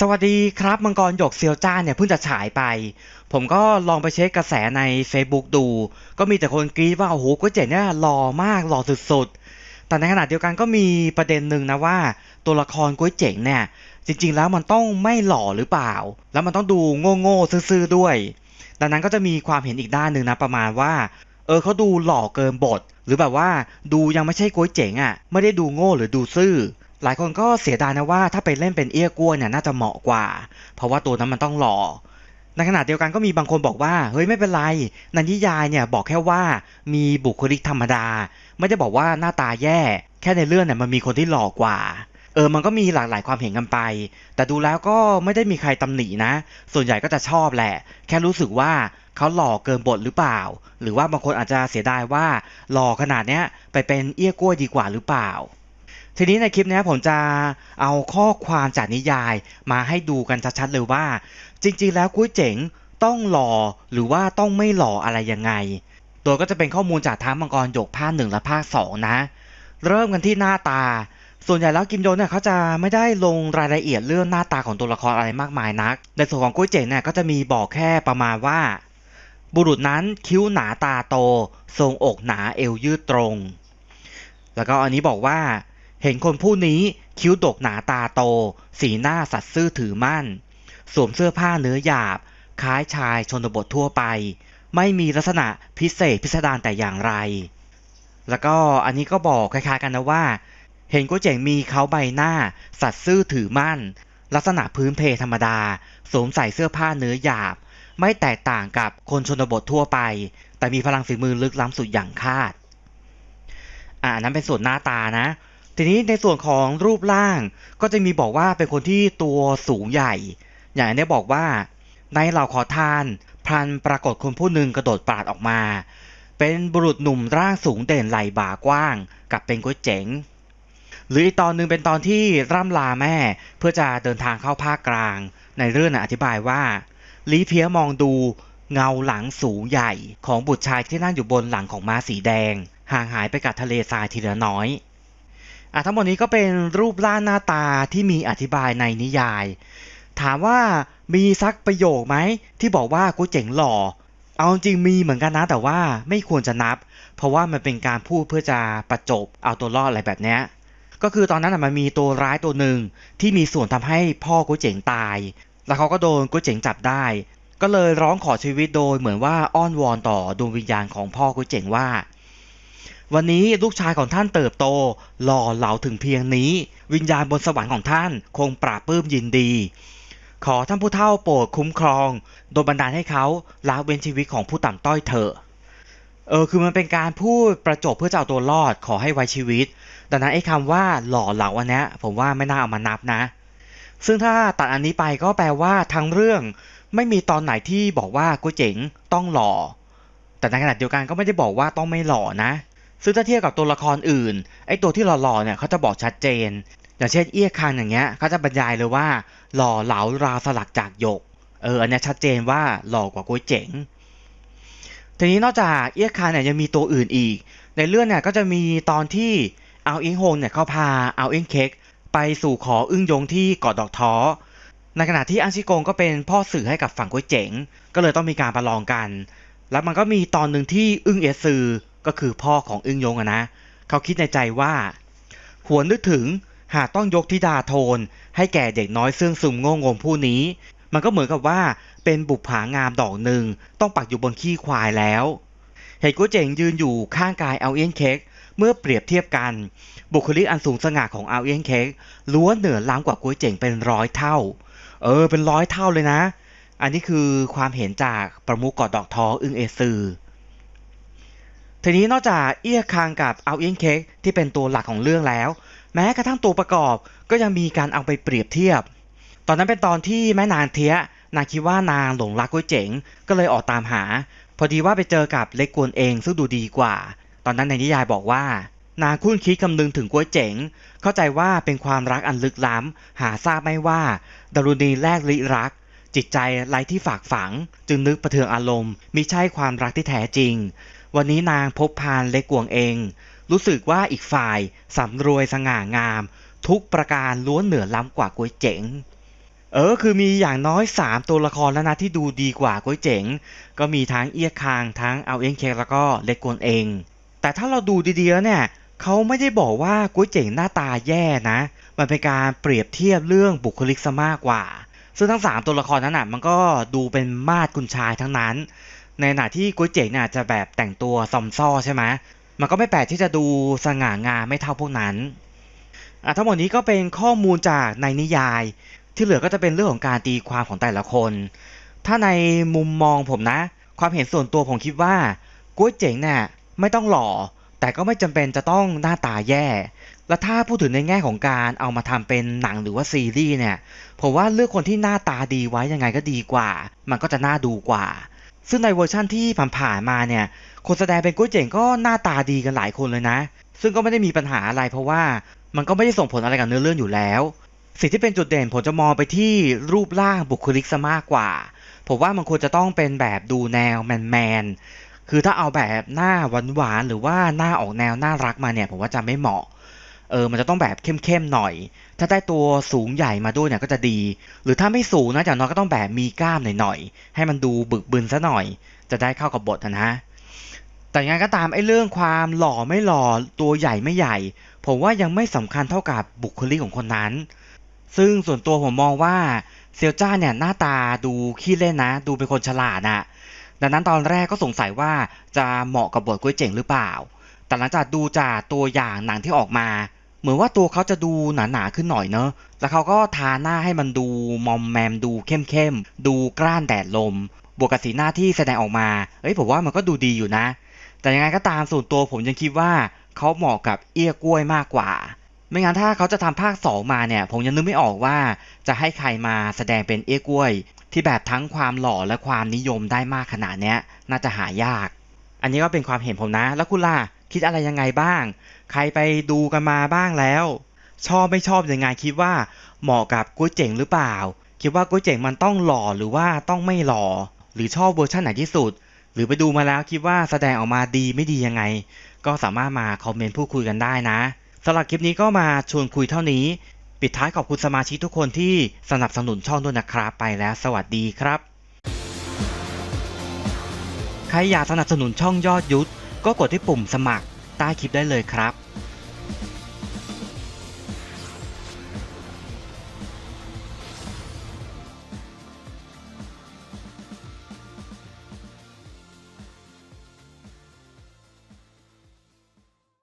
สวัสดีครับมังกรหยกเซียวจ้าเนี่ยเพิ่งจะฉายไป ผมก็ลองไปเช็คกระแสใน Facebook ดู ก็มีแต่คนกรี๊ดว่าโอ้โหก๋วยเจ๋งเนี่ยหล่อมากหล่อสุดๆ แต่ในขณะเดียวกันก็มีประเด็นหนึ่งนะว่า ตัวละครก๋วยเจ๋งเนี่ยจริงๆแล้วมันต้องไม่หล่อหรือเปล่า แล้วมันต้องดูโง่ๆซื่อๆด้วย ดังนั้นก็จะมีความเห็นอีกด้านหนึ่งนะประมาณว่า เออเขาดูหล่อเกินบท หรือแบบว่าดูยังไม่ใช่ก๋วยเจ๋งอะ่ะไม่ได้ดูโง่หรือดูซื่อ หลายคนก็เสียดายนะว่าถ้าไปเล่นเป็นเอี้ยกล้วยเนี่ยน่าจะเหมาะกว่า เพราะว่าตัวนั้นมันต้องหล่อในขณะเดียวกันก็มีบางคนบอกว่าเฮ้ยไม่เป็นไรนันทิยายเนี่ยบอกแค่ว่ามีบุคลิกธรรมดา ไม่ได้บอกว่าหน้าตาแย่ แค่ในเรื่องเนี่ยมันมีคนที่หล่อกว่าเออมันก็มีหลากหลายความเห็นกันไป แต่ดูแล้วก็ไม่ได้มีใครตำหนินะ ส่วนใหญ่ก็จะชอบแหละ แค่รู้สึกว่าเขาหล่อเกินบทหรือเปล่า หรือว่าบางคนอาจจะเสียดายว่าหล่อขนาดเนี้ยไปเป็นเอี้ยกล้วยดีกว่าหรือเปล่า ทีนี้ในคลิปนี้ผมจะเอาข้อความจากนิยายมาให้ดูกันชัดๆเลยว่า จริงๆ แล้วกุ้ยเจ๋งต้องหล่อหรือว่าต้องไม่หล่ออะไรยังไงโดยก็จะเป็นข้อมูลจากทั้งมังกรหยกภาคหนึ่งและภาคสองนะ เริ่มกันที่หน้าตา ส่วนใหญ่แล้วกิมโยนเนี่ยเขาจะไม่ได้ลงรายละเอียดเรื่องหน้าตาของตัวละครอะไรมากมายนัก ในส่วนของกุ้ยเจ๋งเนี่ยก็จะมีบอกแค่ประมาณว่า บุรุษนั้นคิ้วหนาตาโต ทรงอกหนาเอวยืดตรง แล้วก็อันนี้บอกว่า เห็นคนผู้นี้คิ้วดกหนาตาโต สีหน้าสัตย์ซื่อถือมั่น สวมเสื้อผ้าเนื้อหยาบ คล้ายชายชนบททั่วไป ไม่มีลักษณะพิเศษพิสดารแต่อย่างไร แล้วก็อันนี้ก็บอกคล้ายๆกันนะว่า เห็นกุ้ยเจ๋งมีเขาใบหน้า สัตย์ซื่อถือมั่น ลักษณะพื้นเพธรรมดา สวมใส่เสื้อผ้าเนื้อหยาบ ไม่แตกต่างกับคนชนบททั่วไป แต่มีพลังฝีมือลึกล้ำสุดอย่างคาดอ่าอันนั้นเป็นส่วนหน้าตานะ ทีนี้ในส่วนของรูปร่างก็จะมีบอกว่าเป็นคนที่ตัวสูงใหญ่ อย่างนี้บอกว่า ในเหล่าขอทานพลันปรากฏคนผู้หนึ่งกระโดดปราดออกมา เป็นบุรุษหนุ่มร่างสูงเด่นไหล่บ่ากว้าง กับเป็นก๋วยเจ๋ง หรืออีกตอนหนึ่งเป็นตอนที่ร่ำลาแม่เพื่อจะเดินทางเข้าภาคกลาง ในเรื่องอธิบายว่าลีเพียมองดูเงาหลังสูงใหญ่ของบุตรชายที่นั่งอยู่บนหลังของม้าสีแดง ห่างหายไปกับทะเลทรายทีละน้อย อะทั้งหมดนี้ก็เป็นรูปร่างหน้าตาที่มีอธิบายในนิยาย ถามว่ามีซักประโยคไหมที่บอกว่ากูเจ๋งหล่อ เอาจริงมีเหมือนกันนะแต่ว่าไม่ควรจะนับ เพราะว่ามันเป็นการพูดเพื่อจะประจบเอาตัวรอดอะไรแบบเนี้ยก็คือตอนนั้นมันมีตัวร้ายตัวหนึ่งที่มีส่วนทำให้พ่อกูเจ๋งตาย แล้วเขาก็โดนกูเจ๋งจับได้ ก็เลยร้องขอชีวิตโดยเหมือนว่าอ้อนวอนต่อดวงวิญญาณของพ่อกูเจ๋งว่า วันนี้ลูกชายของท่านเติบโต หล่อเหลาถึงเพียงนี้ วิญญาณบนสวรรค์ของท่านคงปราบปื้มยินดี ขอท่านผู้เฒ่าโปรดคุ้มครอง โดยบันดาลให้เขาละเว้นชีวิตของผู้ต่ำต้อยเถอะเออคือมันเป็นการพูดประจบเพื่อจะเอาตัวรอดขอให้ไว้ชีวิต ดังนั้นไอ้คำว่าหล่อเหลาอันนี้ผมว่าไม่น่าเอามานับนะ ซึ่งถ้าตัดอันนี้ไปก็แปลว่าทั้งเรื่องไม่มีตอนไหนที่บอกว่ากูเจ๋งต้องหล่อ แต่ในขณะเดียวกันก็ไม่ได้บอกว่าต้องไม่หล่อนะ ซึ่งถ้าเทียบกับตัวละครอื่น ไอ้ตัวที่หล่อๆเนี่ยเขาจะบอกชัดเจน อย่างเช่นเอี้ยคังอย่างเงี้ยเขาจะบรรยายเลยว่า หล่อเหลาราสลักจากหยก เอออันเนี้ยชัดเจนว่าหล่อกว่ากุ้ยเจ๋ง ทีนี้นอกจากเอี้ยคังเนี่ยยังมีตัวอื่นอีก ในเรื่องเนี่ยก็จะมีตอนที่เอาอิงโฮงเนี่ยเขาพาเอาอิงเค้กไปสู่ขออึ้งยงที่เกาะดอกท้อ ในขณะที่อังชิโกงก็เป็นพ่อสื่อให้กับฝั่งกุ้ยเจ๋ง ก็เลยต้องมีการประลองกัน แล้วมันก็มีตอนหนึ่งที่อึ้งเอซือ ก็คือพ่อของอึ้งยงอะนะ เขาคิดในใจว่า หวนนึกถึงหากต้องยกธิดาโทน ให้แก่เด็กน้อยซึ่งซุ่มโง่งมผู้นี้ มันก็เหมือนกับว่าเป็นบุปผางามดอกหนึ่งต้องปักอยู่บนขี้ควายแล้วเห็นกุ้ยเจ๋งยืนอยู่ข้างกายเอาเอียนเค้กเมื่อเปรียบเทียบกัน บุคลิกอันสูงสง่าของเอาเอียนเค้กล้วนเหนือล้ำกว่ากุ้ยเจ๋งเป็นร้อยเท่า เออ เป็นร้อยเท่าเลยนะ อันนี้คือความเห็นจากประมุขเกาะดอกทออึ้งเอซือ ทีนี้นอกจากเอี้ยคางกับเอาเอียนเค้กที่เป็นตัวหลักของเรื่องแล้ว แม้กระทั่งตัวประกอบก็ยังมีการเอาไปเปรียบเทียบ ตอนนั้นเป็นตอนที่แม่นางเทียนางคิดว่านางหลงรักกุ้ยเจ๋ง ก็เลยออกตามหา พอดีว่าไปเจอกับเล็กกวนเองซึ่งดูดีกว่า ตอนนั้นในนิยายบอกว่า นางคุ้นคิดคำนึงถึงกุ้ยเจ๋ง เข้าใจว่าเป็นความรักอันลึกล้ำ หาทราบไม่ว่าดารุณีแลกลิรัก จิตใจไร้ที่ฝากฝัง จึงนึกประเทืองอารมณ์มิใช่ความรักที่แท้จริง วันนี้นางพบพานเล็กกวงเอง รู้สึกว่าอีกฝ่ายสำรวยสง่างาม ทุกประการล้วนเหนือล้ำกว่ากุ้ยเจ๋ง เออคือมีอย่างน้อย 3 ตัวละครแล้วนะที่ดูดีกว่าก๋วยเจ๋ง ก็มีทั้งเอียคางทั้งเอาเอ็นเคแล้วก็เล็กกวนเอง แต่ถ้าเราดูดีๆแล้วเนี่ยเขาไม่ได้บอกว่าก๋วยเจ๋งหน้าตาแย่นะ มันเป็นการเปรียบเทียบเรื่องบุคลิกซะมากกว่าซึ่งทั้ง 3 ตัวละครนั้นน่ะมันก็ดูเป็นมาดคุณชายทั้งนั้น ในขณะที่ก๋วยเจ๋งเนี่ยจะแบบแต่งตัวซอมซ่อใช่ไหมมันก็ไม่แปลกที่จะดูสง่างามไม่เท่าพวกนั้นอะทั้งหมดนี้ก็เป็นข้อมูลจากในนิยาย ที่เหลือก็จะเป็นเรื่องของการตีความของแต่ละคน ถ้าในมุมมองผมนะ ความเห็นส่วนตัวผมคิดว่าก๋วยเจ๋งเนี่ยไม่ต้องหล่อ แต่ก็ไม่จำเป็นจะต้องหน้าตาแย่ และถ้าพูดถึงในแง่ของการเอามาทำเป็นหนังหรือว่าซีรีส์เนี่ย ผมว่าเลือกคนที่หน้าตาดีไว้ยังไงก็ดีกว่า มันก็จะน่าดูกว่า ซึ่งในเวอร์ชั่นที่ผ่านๆมาเนี่ย คนแสดงเป็นกุ้ยเจ๋งก็หน้าตาดีกันหลายคนเลยนะ ซึ่งก็ไม่ได้มีปัญหาอะไรเพราะว่ามันก็ไม่ได้ส่งผลอะไรกับเนื้อเรื่องอยู่แล้ว สิ่งที่เป็นจุดเด่นผมจะมองไปที่รูปร่างบุคลิกซะมากกว่า ผมว่ามันควรจะต้องเป็นแบบดูแนวแมนๆคือถ้าเอาแบบหน้าหวานๆหรือว่าหน้าออกแนวน่ารักมาเนี่ย ผมว่าจะไม่เหมาะ เออมันจะต้องแบบเข้มๆหน่อย ถ้าได้ตัวสูงใหญ่มาด้วยเนี่ยก็จะดี หรือถ้าไม่สูงนะอย่างน้อยก็ต้องแบบมีกล้ามหน่อยๆให้มันดูบึกบึนซะหน่อย จะได้เข้ากับบทนะนะแต่ยังไงก็ตามไอ้เรื่องความหล่อไม่หล่อตัวใหญ่ไม่ใหญ่ ผมว่ายังไม่สำคัญเท่ากับบุคลิกของคนนั้น ซึ่งส่วนตัวผมมองว่าเซียวจ้าเนี่ยหน้าตาดูขี้เล่นนะ ดูเป็นคนฉลาดอะดังนั้นตอนแรกก็สงสัยว่าจะเหมาะกับบทกุ้ยเจ๋งหรือเปล่า แต่หลังจากดูจากตัวอย่างหนังที่ออกมา เหมือนว่าตัวเขาจะดูหนาๆขึ้นหน่อยเนอะ แล้วเขาก็ทาหน้าให้มันดูมอมแมมดูเข้มๆ ดูกล้านแดดลม บวกกับสีหน้าที่แสดงออกมา เอ้ยผมว่ามันก็ดูดีอยู่นะ แต่ยังไงก็ตามส่วนตัวผมยังคิดว่าเขาเหมาะกับเอี้ยกล้วยมากกว่า ไม่งั้นถ้าเขาจะทำภาค2มาเนี่ย ผมยังนึกไม่ออกว่าจะให้ใครมาแสดงเป็นเอี้ยกล้วย ที่แบบทั้งความหล่อและความนิยมได้มากขนาดเนี้ยน่าจะหายาก อันนี้ก็เป็นความเห็นผมนะ แล้วคุณล่ะคิดอะไรยังไงบ้าง ใครไปดูกันมาบ้างแล้ว ชอบไม่ชอบยังไงคิดว่าเหมาะกับกุ้ยเจ๋งหรือเปล่า คิดว่ากุ้ยเจ๋งมันต้องหล่อหรือว่าต้องไม่หล่อ หรือชอบเวอร์ชันไหนที่สุด หรือไปดูมาแล้วคิดว่าแสดงออกมาดีไม่ดียังไง ก็สามารถมาคอมเมนต์พูดคุยกันได้นะสำหรับคลิปนี้ก็มาชวนคุยเท่านี้ ปิดท้ายขอบคุณสมาชิกทุกคนที่สนับสนุนช่องด้วยนะครับไปแล้วสวัสดีครับ ใครอยากสนับสนุนช่องยอดยุทธก็กดที่ปุ่มสมัคร ใต้คลิปได้เลยครับ